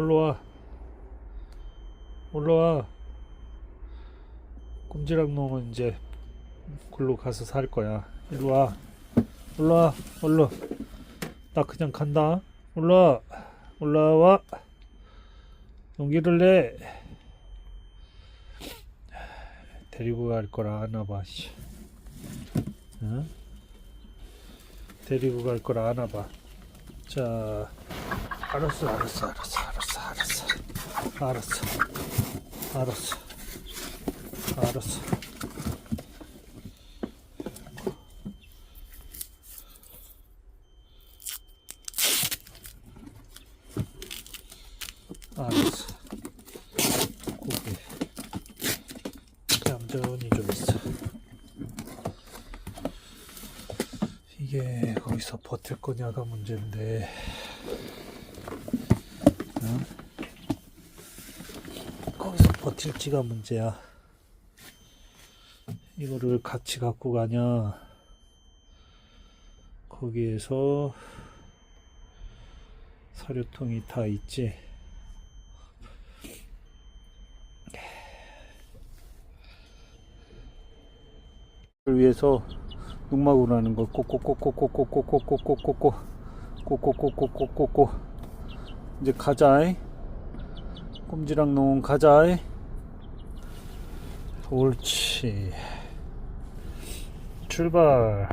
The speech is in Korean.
올라와. 올라와. 꼼지락 놈은 이제 글로 가서 살 거야. 일로 와. 올라와. 얼른. 나 그냥 간다. 올라와. 올라와. 용기를 내. 데리고 갈 거라 아나 봐. 씨. 응? 데리고 갈 거라 아나 봐. 자, 알았어, 알았어, 알았어, 알았어, 알았어, 알았어, 알았어, 알았어. 알았어. 고기. 얌전히 좀 있어. 이게 거기서 버틸 거냐가 문제인데. 응? 버틸지가 문제야. 이거를 같이 갖고 가냐? 거기에서 사료통이 다 있지. 를 위해서 눈마구라는 걸 꼭꼭꼭꼭꼭꼭꼭꼭꼭꼭꼭꼭 꼭꼭꼭꼭꼭꼭꼭 이제 가자이 꼼지락 놓은 가자이 옳지. 출발